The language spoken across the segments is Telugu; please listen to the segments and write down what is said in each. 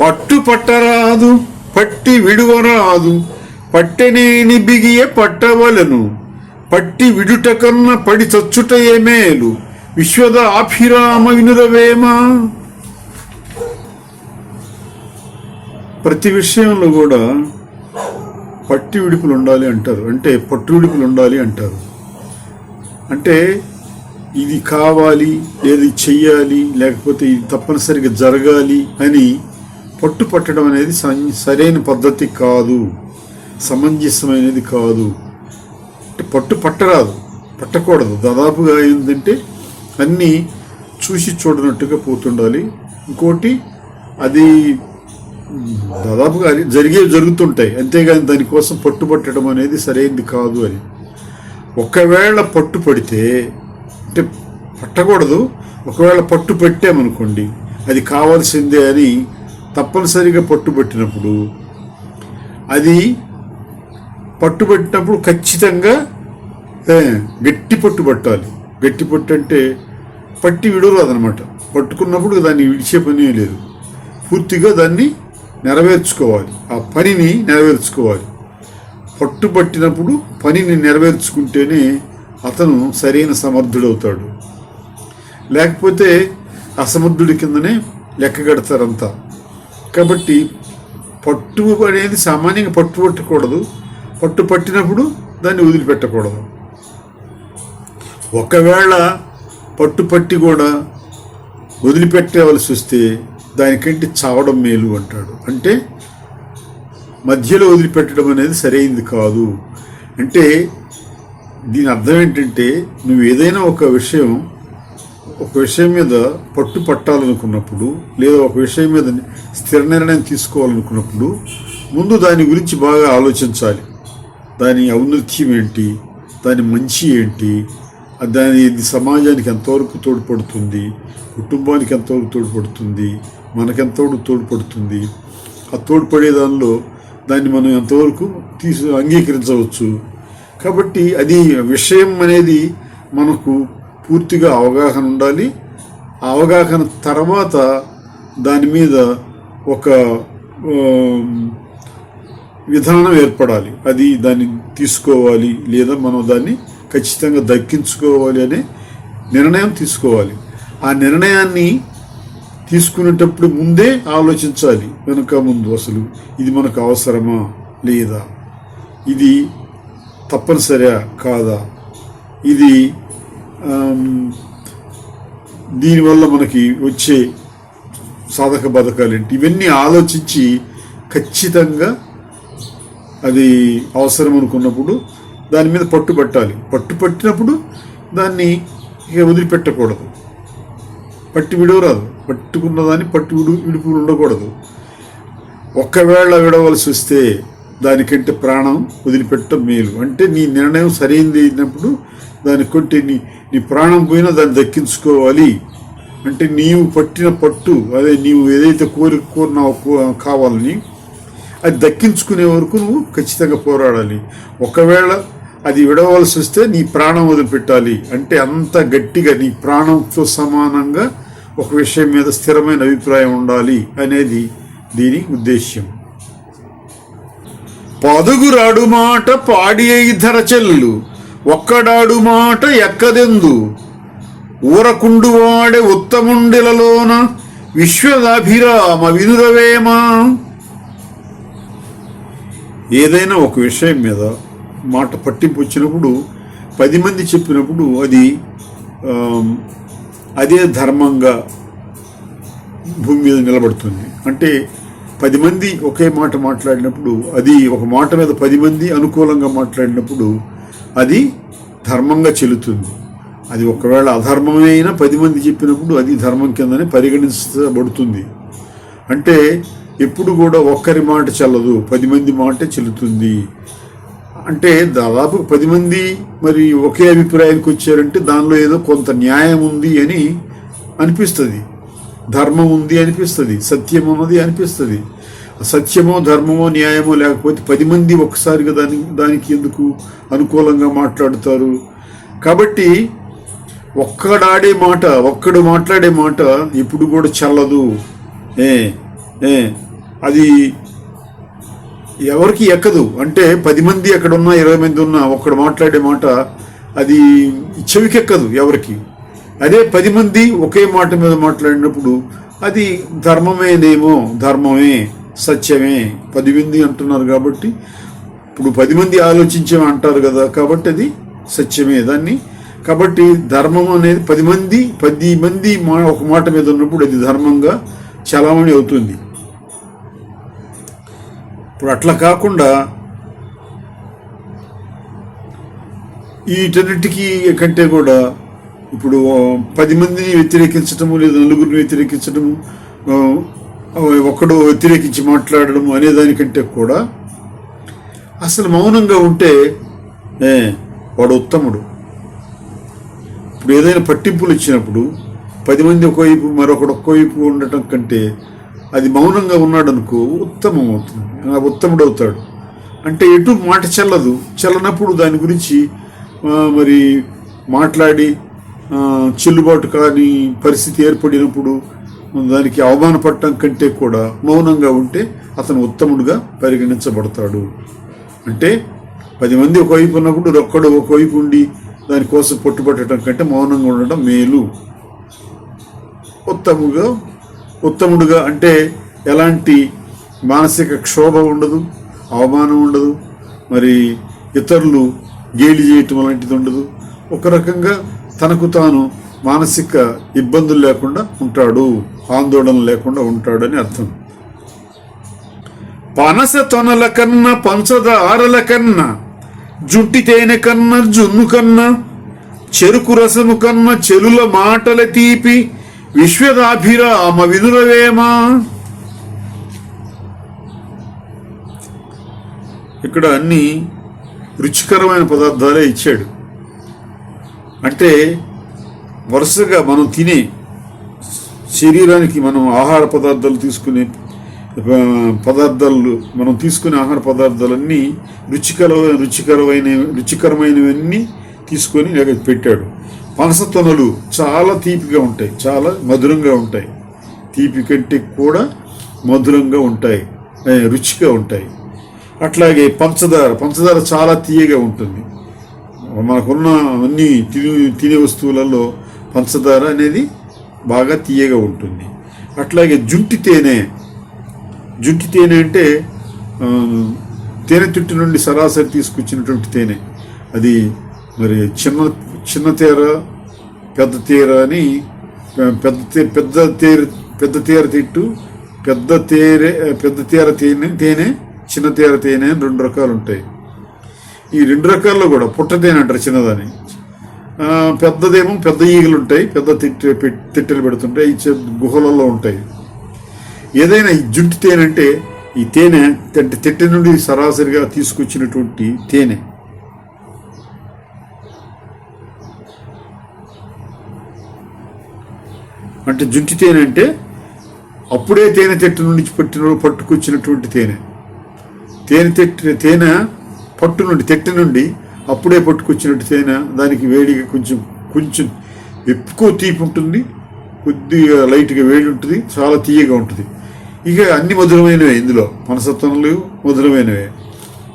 పట్టు పట్టరాదు పట్టి విడువరాదు పట్టెనేని బిగియ పట్టవలను. పట్టి విడుట కన్న పడి ఏ మేలు. విశ్వద ఆభిరామ వినురవేమా ప్రతి విషయంలో కూడా పట్టి విడుపులు ఉండాలి అంటారు. అంటే పట్టు విడుపులు ఉండాలి అంటారు. అంటే ఇది కావాలి లేదా చెయ్యాలి లేకపోతే ఇది తప్పనిసరిగా జరగాలి అని పట్టు పట్టడం అనేది సరైన పద్ధతి కాదు. సమంజసమైనది కాదు. అంటే పట్టు పట్టరాదు. పట్టకూడదు. దాదాపుగా ఏంటంటే అన్నీ చూసి చూడనట్టుగా పోతుండాలి. ఇంకోటి అది దాదాపుగా అది జరిగే జరుగుతుంటాయి. అంతేగాని దానికోసం పట్టుబట్టడం అనేది సరైనది కాదు అని. ఒకవేళ పట్టు పడితే అంటే పట్టకూడదు. ఒకవేళ పట్టు పెట్టామనుకోండి అది కావాల్సిందే అని తప్పనిసరిగా పట్టుబట్టినప్పుడు అది పట్టుబట్టినప్పుడు ఖచ్చితంగా గట్టి పట్టు పట్టాలి. గట్టి పట్టు అంటే పట్టి విడవరాదు పట్టుకున్నప్పుడు దాన్ని విడిచే పని లేదు. పూర్తిగా దాన్ని నెరవేర్చుకోవాలి. ఆ పనిని నెరవేర్చుకోవాలి. పట్టుబట్టినప్పుడు పనిని నెరవేర్చుకుంటేనే అతను సరైన సమర్థుడవుతాడు. లేకపోతే అసమర్థుడి కిందనే లెక్కగడతారంతా కాబట్టి పట్టు అనేది సామాన్యంగా పట్టు పట్టకూడదు. పట్టు పట్టినప్పుడు దాన్ని వదిలిపెట్టకూడదు. ఒకవేళ పట్టు పట్టి కూడా వదిలిపెట్టవలసి వస్తే దానికంటే చావడం మేలు అంటాడు. అంటే మధ్యలో వదిలిపెట్టడం అనేది సరైంది కాదు. అంటే దీని అర్థం ఏంటంటే నువ్వు ఏదైనా ఒక విషయం ఒక విషయం మీద పట్టు పట్టాలనుకున్నప్పుడు లేదా ఒక విషయం మీద స్థిర నిర్ణయం తీసుకోవాలనుకున్నప్పుడు ముందు దాని గురించి బాగా ఆలోచించాలి. దాని ఔన్నత్యం ఏంటి? దాని మంచి ఏంటి? దాని సమాజానికి ఎంతవరకు తోడ్పడుతుంది? కుటుంబానికి ఎంతవరకు తోడ్పడుతుంది? మనకెంతవరకు తోడ్పడుతుంది? ఆ తోడ్పడే దానిలో దాన్ని మనం ఎంతవరకు తీసు అంగీకరించవచ్చు? కాబట్టి అది విషయం అనేది మనకు పూర్తిగా అవగాహన ఉండాలి. ఆ అవగాహన తర్వాత దాని మీద ఒక విధానం ఏర్పడాలి. అది దాన్ని తీసుకోవాలి లేదా మనం దాన్ని ఖచ్చితంగా దక్కించుకోవాలి అనే నిర్ణయం తీసుకోవాలి. ఆ నిర్ణయాన్ని తీసుకునేటప్పుడు ముందే ఆలోచించాలి. వెనుక ముందు అసలు ఇది మనకు అవసరమా లేదా? ఇది తప్పనిసరిగా కాదా? ఇది దీనివల్ల మనకి వచ్చే సాధక బాధకాలు ఏంటి? ఇవన్నీ ఆలోచించి ఖచ్చితంగా అది అవసరం అనుకున్నప్పుడు దాని మీద పట్టు పట్టాలి పట్టు పట్టినప్పుడు దాన్ని ఇక వదిలిపెట్టకూడదు. పట్టి విడవరాదు. పట్టుకున్న దాన్ని పట్టు విడు విడుపు ఉండకూడదు. ఒక్కవేళ విడవలసి వస్తే దానికంటే ప్రాణం వదిలిపెట్టడం మేలు. అంటే నీ నిర్ణయం సరైనది అయినప్పుడు దాని కొంటే నీ నీ ప్రాణం పోయినా దాన్ని దక్కించుకోవాలి. అంటే నీవు పట్టిన పట్టు అదే నీవు ఏదైతే కోరి కావాలని అది దక్కించుకునే వరకు నువ్వు ఖచ్చితంగా పోరాడాలి. ఒకవేళ అది విడవలసి వస్తే నీ ప్రాణం వదిలిపెట్టాలి. అంటే అంత గట్టిగా నీ ప్రాణంతో సమానంగా ఒక విషయం మీద స్థిరమైన అభిప్రాయం ఉండాలి అనేది దీని ఉద్దేశ్యం. పదుగురాడు మాట పాడి అయి ధర చెల్లు. ఒక్కడాడు మాట ఎక్కదెందు? ఊరకుండు వాడే ఉత్తముండిలలోన విశ్వదాభిరామ వినురవేమా. ఏదైనా ఒక విషయం మీద మాట పట్టింపు వచ్చినప్పుడు పది మంది చెప్పినప్పుడు అది అదే ధర్మంగా భూమి మీద నిలబడుతుంది. అంటే పది మంది ఒకే మాట మాట్లాడినప్పుడు అది ఒక మాట మీద పది మంది అనుకూలంగా మాట్లాడినప్పుడు అది ధర్మంగా చెల్లుతుంది. అది ఒకవేళ అధర్మమే అయినా పది మంది చెప్పినప్పుడు అది ధర్మం కిందనే పరిగణించబడుతుంది. అంటే ఎప్పుడు కూడా ఒక్కరి మాట చెల్లదు పది మంది మాటే చెల్లుతుంది. అంటే దాదాపు పది మంది మరి ఒకే అభిప్రాయానికి వచ్చారంటే దానిలో ఏదో కొంత న్యాయం ఉంది అని అనిపిస్తుంది. ధర్మం ఉంది అనిపిస్తుంది. సత్యం ఉన్నది అనిపిస్తుంది. సత్యమో ధర్మమో న్యాయమో లేకపోతే పది మంది ఒకసారిగా దాని దానికి ఎందుకు అనుకూలంగా మాట్లాడుతారు? కాబట్టి ఒక్కడాడే మాట ఒక్కడు మాట్లాడే మాట ఇప్పుడు కూడా చల్లదు. ఏ ఏ అది ఎవరికి ఎక్కదు. అంటే పది మంది ఎక్కడ ఉన్నా ఇరవై మంది ఉన్నా ఒక్కడు మాట్లాడే మాట అది చెవికెక్కదు ఎవరికి. అదే పది మంది ఒకే మాట మీద మాట్లాడినప్పుడు అది ధర్మమేనేమో ధర్మమే. సత్యమే. పది మంది అంటున్నారు కాబట్టి ఇప్పుడు పది మంది ఆలోచించే అంటారు కదా కాబట్టి అది సత్యమే దాన్ని. కాబట్టి ధర్మం అనేది పది మంది పది మంది మా ఒక మాట మీద ఉన్నప్పుడు అది ధర్మంగా చలామణి అవుతుంది. ఇప్పుడు అట్లా కాకుండా వీటన్నిటికీ కంటే కూడా ఇప్పుడు పది మందిని వ్యతిరేకించటము లేదా నలుగురిని వ్యతిరేకించటము ఒకడు ఒక్కడు వ్యతిరేకించి మాట్లాడడం అనే దానికంటే కూడా అసలు మౌనంగా ఉంటే ఏ వాడు ఉత్తముడు. ఇప్పుడు ఏదైనా పట్టింపులు ఇచ్చినప్పుడు పది మంది ఒకవైపు మరొకడు ఒక్కవైపు ఉండటం కంటే అది మౌనంగా ఉన్నాడు అనుకో ఉత్తమం అవుతుంది. ఆ ఉత్తముడు అవుతాడు. అంటే ఎటు మాట చెల్లదు. చెల్లనప్పుడు దాని గురించి మరి మాట్లాడి చెల్లుబాటు కాని పరిస్థితి ఏర్పడినప్పుడు దానికి అవమానపడటం కంటే కూడా మౌనంగా ఉంటే అతను ఉత్తముడుగా పరిగణించబడతాడు. అంటే పది మంది ఒకవైపు ఉన్నప్పుడు ఒక్కడు ఒకవైపు ఉండి దానికోసం పట్టుబట్టడం కంటే మౌనంగా ఉండడం మేలు. ఉత్తముగా ఉత్తముడుగా అంటే ఎలాంటి మానసిక క్షోభ ఉండదు అవమానం ఉండదు మరి ఇతరులు గేలి చేయటం అలాంటిది ఉండదు. ఒక రకంగా తనకు తాను మానసిక ఇబ్బందులు లేకుండా ఉంటాడు ఆందోళన లేకుండా ఉంటాడని అర్థం. పనస తొనల కన్నా పంచదారల కన్నా జుట్టి తేనె కన్నా జున్ను కన్నా చెరుకు రసము కన్నా చెలుల మాటల తీపి విశ్వదాభిరామ వినురవేమా ఇక్కడ అన్ని రుచికరమైన పదార్థాలే ఇచ్చాడు. అంటే వరుసగా మనం తినే శరీరానికి మనం ఆహార పదార్థాలు తీసుకునే పదార్థాలు మనం తీసుకునే ఆహార పదార్థాలన్నీ రుచికర రుచికరమైన రుచికరమైనవన్నీ తీసుకొని పెట్టాడు. పనస తొనలు చాలా తీపిగా ఉంటాయి చాలా మధురంగా ఉంటాయి. తీపి కంటే కూడా మధురంగా ఉంటాయి రుచిగా ఉంటాయి. అట్లాగే పంచదార పంచదార చాలా తీయగా ఉంటుంది. మనకున్న అన్ని తినే తినే వస్తువులలో పంచదార అనేది బాగా తీయగా ఉంటుంది. అట్లాగే జుంటి తేనె జుంటి తేనె అంటే తేనె తిట్టు నుండి సరాసరి తీసుకొచ్చినటువంటి తేనె. అది మరి చిన్న చిన్న తేర పెద్ద తేర అని పెద్ద తే పెద్ద తేరు పెద్ద తేర తిట్టు పెద్ద తేనె పెద్ద తేర తేనె తేనె చిన్న తేర తేనె అని రెండు రకాలు ఉంటాయి. ఈ రెండు రకాల్లో కూడా పుట్టతేనె అంటారు చిన్నదాని పెద్దదేమో పెద్ద ఈగలు ఉంటాయి పెద్ద తిట్టె పెట్- తిట్టెలు పెడుతుంటాయి ఈ గుహలలో ఉంటాయి. ఏదైనా ఈ జుంటి తేనె అంటే ఈ తేనె అంటే తిట్టె నుండి సరాసరిగా తీసుకొచ్చినటువంటి తేనె. అంటే జుంటి తేనె అంటే అప్పుడే తేనె తిట్టు నుండి పట్టిన పట్టుకొచ్చినటువంటి తేనె. తేనె తెట్టు తేనె పట్టు నుండి తెట్టె నుండి అప్పుడే పట్టుకొచ్చినట్టు తేనె? దానికి వేడిగా కొంచెం కొంచెం ఎక్కువ తీపి ఉంటుంది. కొద్దిగా లైట్గా వేడి ఉంటుంది. చాలా తీయగా ఉంటుంది. ఇక అన్ని మధురమైనవే ఇందులో. పనసత్వములు మధురమైనవే.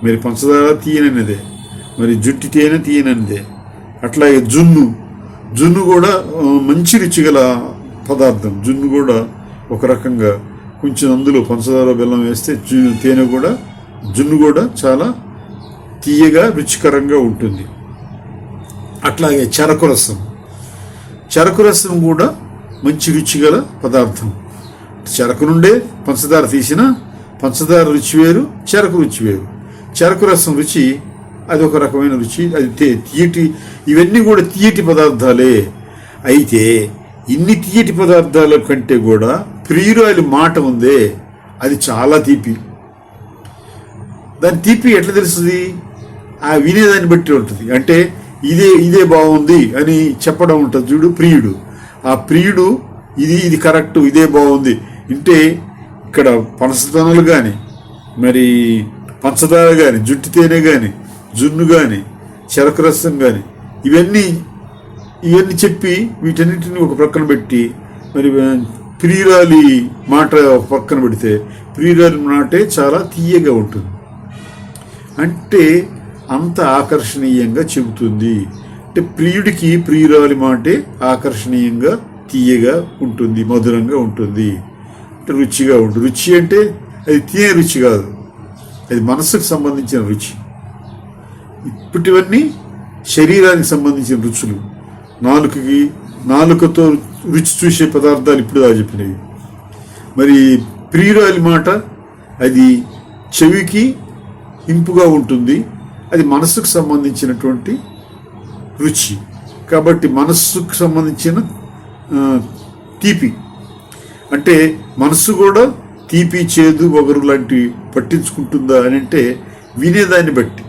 మరి పంచదార తీయనన్నదే. మరి జుట్టి తేనె తీయననిదే అట్లాగే జున్ను. జున్ను కూడా మంచి రుచి గల పదార్థం. జున్ను కూడా ఒక రకంగా. కొంచెం అందులో పంచదార బెల్లం వేస్తే జు తేనె కూడా జున్ను కూడా చాలా తీయగా రుచికరంగా ఉంటుంది. అట్లాగే చెరకు రసం. చెరకు రసం కూడా మంచి రుచిగల పదార్థం. చెరకు నుండే పంచదార తీసిన పంచదార రుచి వేరు చెరకు రుచి వేరు. చెరకు రసం రుచి అది ఒక రకమైన రుచి అది తీయటి ఇవన్నీ కూడా తీయటి పదార్థాలే. అయితే ఇన్ని తీయటి పదార్థాల కంటే కూడా ప్రియురాలి మాట ఉందే. అది చాలా తీపి. దాని తీపి ఎట్లా తెలుస్తుంది? ఆ వినేదాన్ని బట్టి ఉంటుంది. అంటే ఇదే ఇదే బాగుంది అని చెప్పడం ఉంటుంది చూడు ప్రియుడు. ఆ ప్రియుడు ఇది ఇది కరెక్ట్ ఇదే బాగుంది. అంటే ఇక్కడ పనసతనలు కానీ మరి పంచదార కానీ జుట్టు తేనె కానీ జున్ను కానీ చెరకు రసం కానీ ఇవన్నీ ఇవన్నీ చెప్పి వీటన్నిటిని ఒక ప్రక్కన పెట్టి మరి ప్రియురాలి మాట ఒక పక్కన పెడితే ప్రియురాలి మాటే చాలా తీయగా ఉంటుంది. అంటే అంత ఆకర్షణీయంగా చెబుతుంది. అంటే ప్రియుడికి ప్రియురాలి మాటే ఆకర్షణీయంగా తీయగా ఉంటుంది మధురంగా ఉంటుంది. అంటే రుచిగా ఉంటుంది రుచి అంటే అది తినే రుచి కాదు. అది మనసుకు సంబంధించిన రుచి. ఇప్పటివన్నీ శరీరానికి సంబంధించిన రుచులు. నాలుకకి నాలుకతో రుచి చూసే పదార్థాలు ఇప్పుడు దా చెప్పినవి. మరి ప్రియురాలి మాట అది చెవికి ఇంపుగా ఉంటుంది. అది మనస్సుకు సంబంధించినటువంటి రుచి. కాబట్టి మనస్సుకు సంబంధించిన తీపి. అంటే మనస్సు కూడా తీపి చేదు వగరు లాంటివి పట్టించుకుంటుందా అని అంటే వినేదాన్ని బట్టి.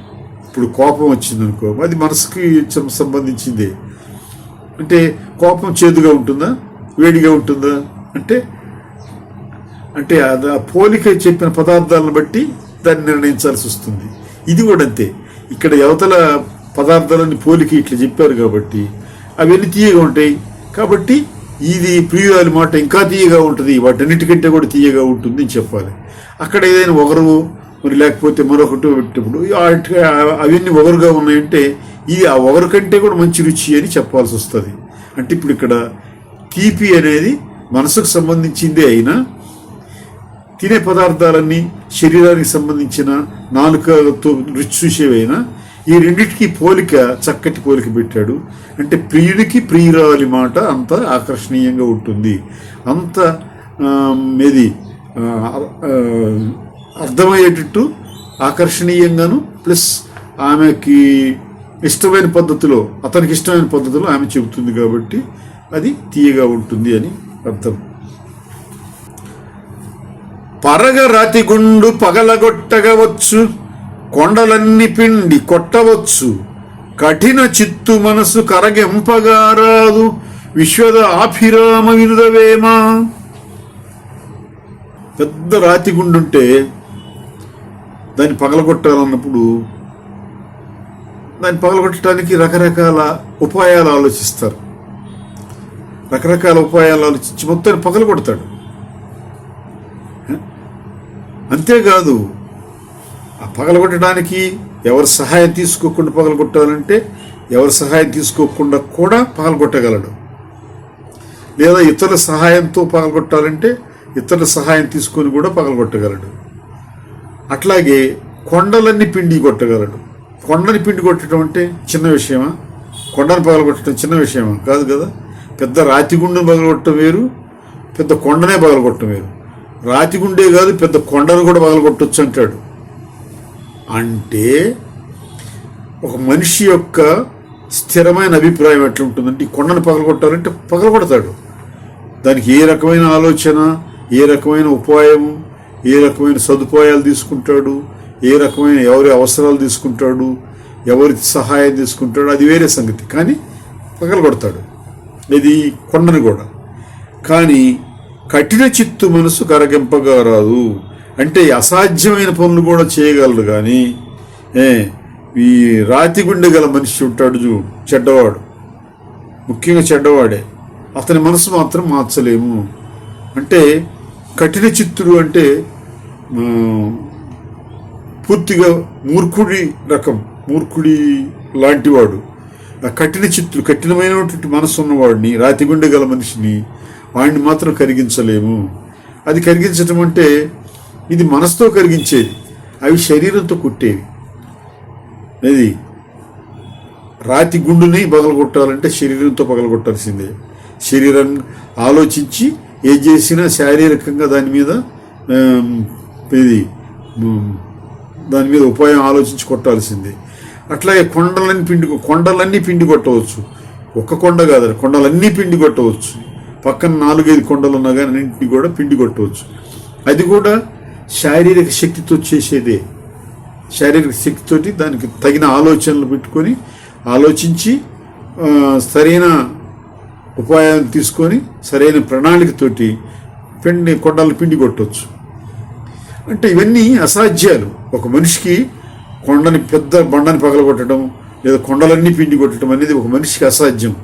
ఇప్పుడు కోపం వచ్చిందనుకో అది మనసుకి సంబంధించిందే. అంటే కోపం చేదుగా ఉంటుందా? వేడిగా ఉంటుందా? అంటే అంటే అది ఆ పోలిక చెప్పిన పదార్థాలను బట్టి దాన్ని నిర్ణయించాల్సి వస్తుంది. ఇది కూడా అంతే. ఇక్కడ యువతల పదార్థాలని పోలికి ఇట్లా చెప్పారు కాబట్టి అవన్నీ తీయగా ఉంటాయి? కాబట్టి ఇది ప్రియురాలి మాట ఇంకా తీయగా ఉంటుంది. వాటన్నిటికంటే కూడా తీయగా ఉంటుంది అని చెప్పాలి. అక్కడ ఏదైనా ఒకరు మరి లేకపోతే మరొకటి పెట్టినప్పుడు అవన్నీ ఒకరుగా ఉన్నాయంటే ఇది ఆ ఒకరి కంటే కూడా మంచి రుచి అని చెప్పాల్సి వస్తుంది. అంటే ఇప్పుడు ఇక్కడ తీపి అనేది మనసుకు సంబంధించిందే అయినా తినే పదార్థాలన్నీ శరీరానికి సంబంధించిన నాలుకతో రుచి చూసేవైనా ఈ రెండింటికి పోలిక చక్కటి పోలిక పెట్టాడు. అంటే ప్రియుడికి ప్రియురాలి మాట అంత ఆకర్షణీయంగా ఉంటుంది. అంత ఏది అర్థమయ్యేటట్టు ఆకర్షణీయంగాను ప్లస్ ఆమెకి ఇష్టమైన పద్ధతిలో అతనికి ఇష్టమైన పద్ధతిలో ఆమె చెబుతుంది కాబట్టి అది తీయగా ఉంటుంది అని అర్థం. పరగ రాతి గుండు పగలగొట్టగవచ్చు కొండలన్ని పిండి కొట్టవచ్చు. కఠిన చిత్తు మనసు కరగెంపగా రాదు విశ్వద ఆభిరామ వినుదవేమా? పెద్ద రాతి గుండుంటే దాన్ని పగలగొట్టాలన్నప్పుడు దాన్ని పగలగొట్టడానికి రకరకాల ఉపాయాలు ఆలోచిస్తారు. రకరకాల ఉపాయాలు ఆలోచించి మొత్తాన్ని పగలగొడతాడు. అంతేకాదు ఆ పగలగొట్టడానికి ఎవరి సహాయం తీసుకోకుండా పగలగొట్టాలంటే ఎవరి సహాయం తీసుకోకుండా కూడా పగలగొట్టగలడు. లేదా ఇతరుల సహాయంతో పగలగొట్టాలంటే ఇతరుల సహాయం తీసుకొని కూడా పగలగొట్టగలడు. అట్లాగే కొండలన్నీ పిండి కొట్టగలడు. కొండని పిండి కొట్టడం అంటే చిన్న విషయమా? కొండను పగలగొట్టడం చిన్న విషయమా? కాదు కదా. పెద్ద రాతిగుండును పగలగొట్టడం వేరు పెద్ద కొండనే పగలగొట్టడం వేరు. రాతిగుండే కాదు పెద్ద కొండను కూడా పగలగొట్టొచ్చు అంటాడు. అంటే ఒక మనిషి యొక్క స్థిరమైన అభిప్రాయం ఎట్లా ఉంటుందంటే ఈ కొండను పగలగొట్టాలంటే పగలగొడతాడు. దానికి ఏ రకమైన ఆలోచన ఏ రకమైన ఉపాయము ఏ రకమైన సదుపాయాలు తీసుకుంటాడు ఏ రకమైన ఎవరి అవసరాలు తీసుకుంటాడు ఎవరి సహాయం తీసుకుంటాడు అది వేరే సంగతి. కానీ పగలగొడతాడు. ఇది కొండను కూడా. కానీ కఠిన చిత్తు మనసు కరగింపగా రాదు. అంటే అసాధ్యమైన పనులు కూడా చేయగలడు కానీ ఏ ఈ రాతి గుండె గల మనిషి ఉంటాడు చూ చెడ్డవాడు. ముఖ్యంగా చెడ్డవాడే. అతని మనసు మాత్రం మార్చలేము. అంటే కఠిన చిత్తుడు అంటే పూర్తిగా మూర్ఖుడి రకం మూర్ఖుడి లాంటివాడు. ఆ కఠిన చిత్తుడు కఠినమైనటువంటి మనసు ఉన్నవాడిని రాతిగుండె గల మనిషిని వాడిని మాత్రం కరిగించలేము. అది కరిగించటం అంటే ఇది మనసుతో కరిగించేది. అవి శరీరంతో కుట్టేవి. అది రాతి గుండుని పగలగొట్టాలంటే శరీరంతో పగలగొట్టాల్సిందే. శరీరం ఆలోచించి ఏం చేసినా శారీరకంగా దాని మీద ఇది దాని మీద ఉపాయం ఆలోచించి కొట్టాల్సిందే. అట్లాగే కొండలన్నీ పిండి కొండలన్నీ పిండి కొట్టవచ్చు. ఒక్క కొండ కాదు కొండలన్నీ పిండి కొట్టవచ్చు. పక్కన నాలుగైదు కొండలు ఉన్నా కానీ అన్నింటినీ కూడా పిండి కొట్టవచ్చు. అది కూడా శారీరక శక్తితో చేసేదే. శారీరక శక్తితోటి దానికి తగిన ఆలోచనలు పెట్టుకొని ఆలోచించి సరైన ఉపాయాలు తీసుకొని సరైన ప్రణాళికతోటి పిండి కొండలు పిండి కొట్టవచ్చు అంటే ఇవన్నీ అసాధ్యాలు. ఒక మనిషికి కొండని పెద్ద బండని పగలగొట్టడం లేదా కొండలన్నీ పిండి కొట్టడం అనేది ఒక మనిషికి అసాధ్యం.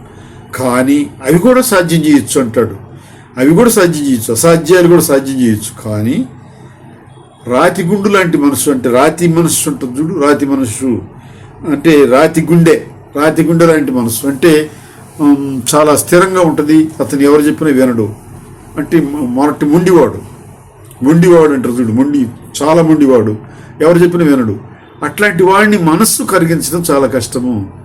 కానీ అవి కూడా సాధ్యం చేయొచ్చు అంటాడు. అవి కూడా సాధ్యం చేయొచ్చు. అసాధ్యాలు కూడా సాధ్యం చేయొచ్చు. కానీ రాతి గుండు లాంటి మనసు అంటే రాతి మనసు ఉంటుంది చూడు రాతి మనసు అంటే రాతి గుండె రాతి గుండె లాంటి మనసు అంటే చాలా స్థిరంగా ఉంటుంది. అతను ఎవరు చెప్పినా వినడు. అంటే మొన్నటి మొరటి మొండివాడు. మొండివాడు అంటారు చూడు మొండి చాలా మొండివాడు. ఎవరు చెప్పినా వినడు. అట్లాంటి వాడిని మనస్సు కరిగించడం చాలా కష్టము.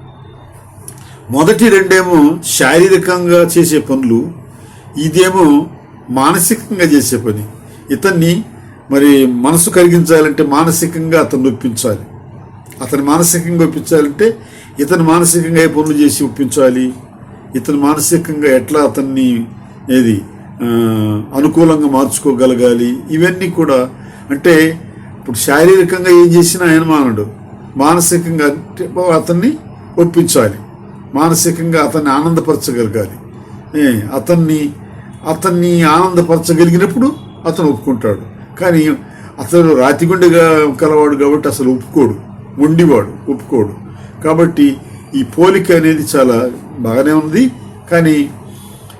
మొదటి రెండేమో శారీరకంగా చేసే పనులు ఇదేమో మానసికంగా చేసే పని. ఇతన్ని మరి మనసు కరిగించాలంటే మానసికంగా అతన్ని ఒప్పించాలి. అతను మానసికంగా ఒప్పించాలంటే ఇతను మానసికంగా ఏ పనులు చేసి ఒప్పించాలి? ఇతను మానసికంగా ఎట్లా అతన్ని ఏది అనుకూలంగా మార్చుకోగలగాలి? ఇవన్నీ కూడా అంటే ఇప్పుడు శారీరకంగా ఏం చేసినా ఆయన మానడు. మానసికంగా అంటే అతన్ని ఒప్పించాలి. మానసికంగా అతన్ని ఆనందపరచగలగాలి. ఏ, అతన్ని అతన్ని ఆనందపరచగలిగినప్పుడు అతను ఒప్పుకుంటాడు. కానీ అతను రాతిగుండెగా కలవాడు కాబట్టి అసలు ఒప్పుకోడు. వండివాడు ఒప్పుకోడు. కాబట్టి ఈ పోలిక అనేది చాలా బాగానే ఉంది. కానీ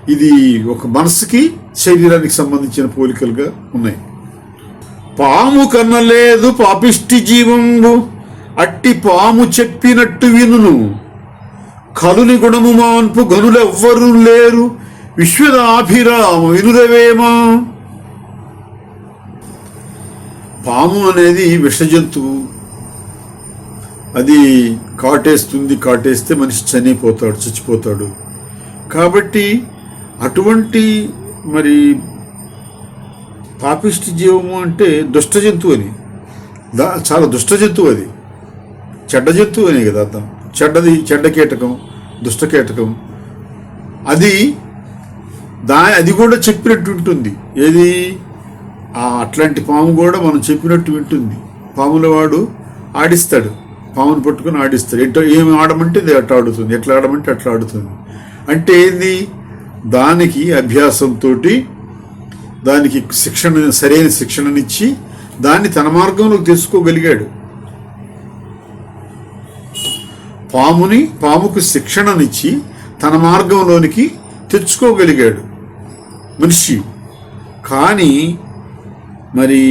ఇది ఒక మనసుకి శరీరానికి సంబంధించిన పోలికలుగా ఉన్నాయి. పాము కన్నలేదు పాపిష్టి జీవంబు అట్టి పాము చెప్పినట్టు వినును. కలుని గుణము మాన్పు గనులెవ్వరూ లేరు. విశ్వదాభిరామ వినురవేమా పాము అనేది విష జంతువు అది కాటేస్తుంది కాటేస్తే మనిషి చనిపోతాడు చచ్చిపోతాడు. కాబట్టి అటువంటి మరి పాపిష్టి జీవము అంటే దుష్ట జంతువు అని. చాలా దుష్ట జంతువు అది. చెడ్డ జంతువు అనే కదా అర్థం. చెడ్డది చెడ్డ కీటకం. దుష్టకేటకం అది దా అది కూడా చెప్పినట్టు ఉంటుంది. ఏది? అట్లాంటి పాము కూడా మనం చెప్పినట్టు వింటుంది పాముల వాడు ఆడిస్తాడు. పామును పట్టుకుని ఆడిస్తాడు. ఎట్లా ఏమి ఆడమంటే అది అట్లా ఆడుతుంది. ఎట్లా ఆడమంటే అట్లా ఆడుతుంది. అంటే ఏంది? దానికి అభ్యాసంతో దానికి శిక్షణ సరైన శిక్షణనిచ్చి దాన్ని తన మార్గంలోకి తీసుకోగలిగాడు పాముని పాముకు శిక్షణనిచ్చి తన మార్గంలోనికి తెచ్చుకోగలిగాడు మనిషి. కానీ మరి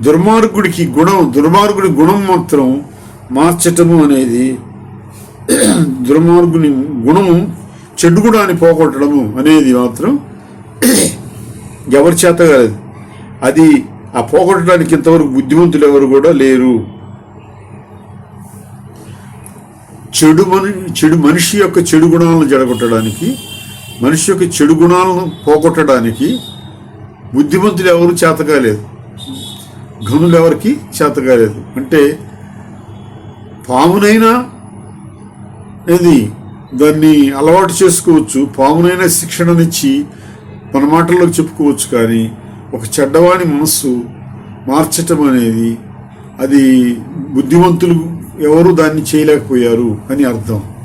దుర్మార్గుడికి గుణం దుర్మార్గుడి గుణం మాత్రం మార్చటము అనేది దుర్మార్గుని గుణము చెడు గుణాన్ని పోగొట్టడము అనేది మాత్రం ఎవరి చేత కాలేదు. అది ఆ పోగొట్టడానికి ఇంతవరకు బుద్ధిమంతులు ఎవరు కూడా లేరు. చెడు మని చెడు మనిషి యొక్క చెడు గుణాలను జడగొట్టడానికి మనిషి యొక్క చెడు గుణాలను పోగొట్టడానికి బుద్ధిమంతులు ఎవరు చేతకాలేదు ఘనులు ఎవరికి చేత కాలేదు. అంటే పామునైనా అనేది దాన్ని అలవాటు చేసుకోవచ్చు. పామునైనా శిక్షణనిచ్చి మన మాటల్లో చెప్పుకోవచ్చు కానీ ఒక చెడ్డవాని మనస్సు మార్చటం అనేది అది బుద్ధిమంతులు ఎవరు దాన్ని చేయలేకపోయారు అని అర్థం.